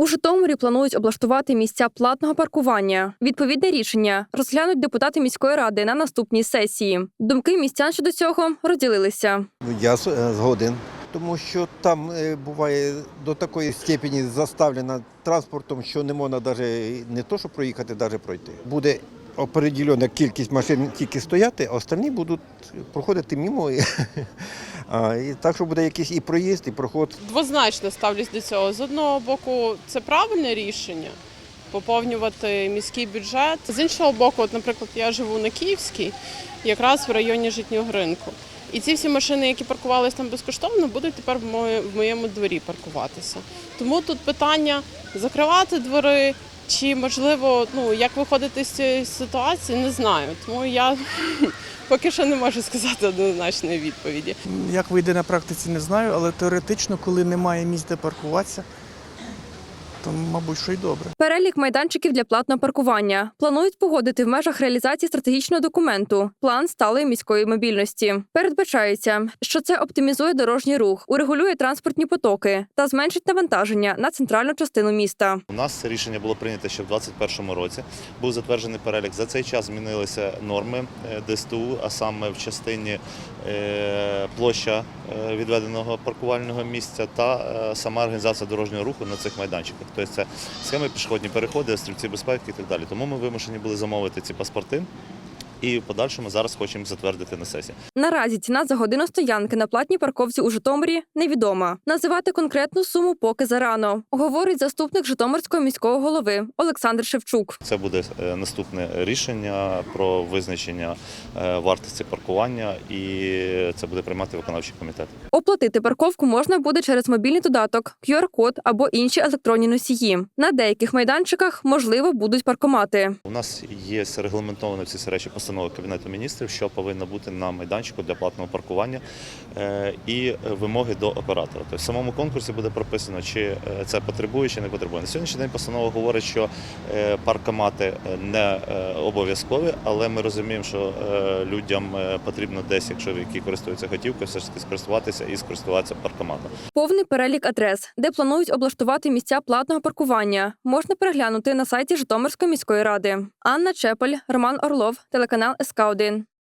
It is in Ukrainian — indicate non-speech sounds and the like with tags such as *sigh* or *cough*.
У Житомирі планують облаштувати місця платного паркування. Відповідне рішення розглянуть депутати міської ради на наступній сесії. Думки містян щодо цього розділилися. Ну, Я е, згоден, тому що там е, буває до такої степені заставлена транспортом, що не можна навіть не то, що проїхати, навіть пройти. Буде определена кількість машин тільки стояти, а остальні будуть проходити мимо. *laughs* І, так що буде якийсь і проїзд, і проход. Двозначно ставлюсь до цього. З одного боку, це правильне рішення поповнювати міський бюджет. З іншого боку, от, наприклад, я живу на Київській, якраз в районі житнього ринку. І ці всі машини, які паркувалися там безкоштовно, будуть тепер в моєму дворі паркуватися. Тому тут питання закривати двори. Чи можливо, ну як виходити з цієї ситуації, не знаю. Тому я *laughs* поки що не можу сказати однозначної відповіді. Як вийде на практиці, не знаю, але теоретично, коли немає місць, де паркуватися, то, мабуть, що й добре. Перелік майданчиків для платного паркування планують погодити в межах реалізації стратегічного документу план сталої міської мобільності. Передбачається, що це оптимізує дорожній рух, урегулює транспортні потоки та зменшить навантаження на центральну частину міста. У нас це рішення було прийнято ще в 2021 році. Був затверджений перелік. За цей час змінилися норми е, ДСТУ, а саме в частині е, площа е, відведеного паркувального місця та сама організація дорожнього руху на цих майданчиках. Тобто це схеми пішохідні переходи, стрільці безпеки і так далі. Тому ми вимушені були замовити ці паспорти. І в подальшому зараз хочемо затвердити на сесії. Наразі ціна за годину стоянки на платній парковці у Житомирі невідома. Називати конкретну суму поки зарано, говорить заступник Житомирського міського голови Олександр Шевчук. Це буде е, наступне рішення про визначення е, вартості паркування, і це буде приймати виконавчий комітет. Оплатити парковку можна буде через мобільний додаток, QR-код або інші електронні носії. На деяких майданчиках можливо будуть паркомати. У нас є регламентовано всі речі постанови Кабінету міністрів, що повинно бути на майданчику для платного паркування е, і вимоги до оператора. Тобто в самому конкурсі буде прописано, чи е, це потребує, чи не потребує. На сьогоднішній день постанова говорить, що е, паркомати не обов'язкові, але ми розуміємо, що людям потрібно десь, якщо які користуються готівкою, все ж таки скористуватися і скористуватися паркоматом. Повний перелік адрес, де планують облаштувати місця платного паркування, можна переглянути на сайті Житомирської міської ради. Анна Чепель, Роман Орлов, телеканал СК 1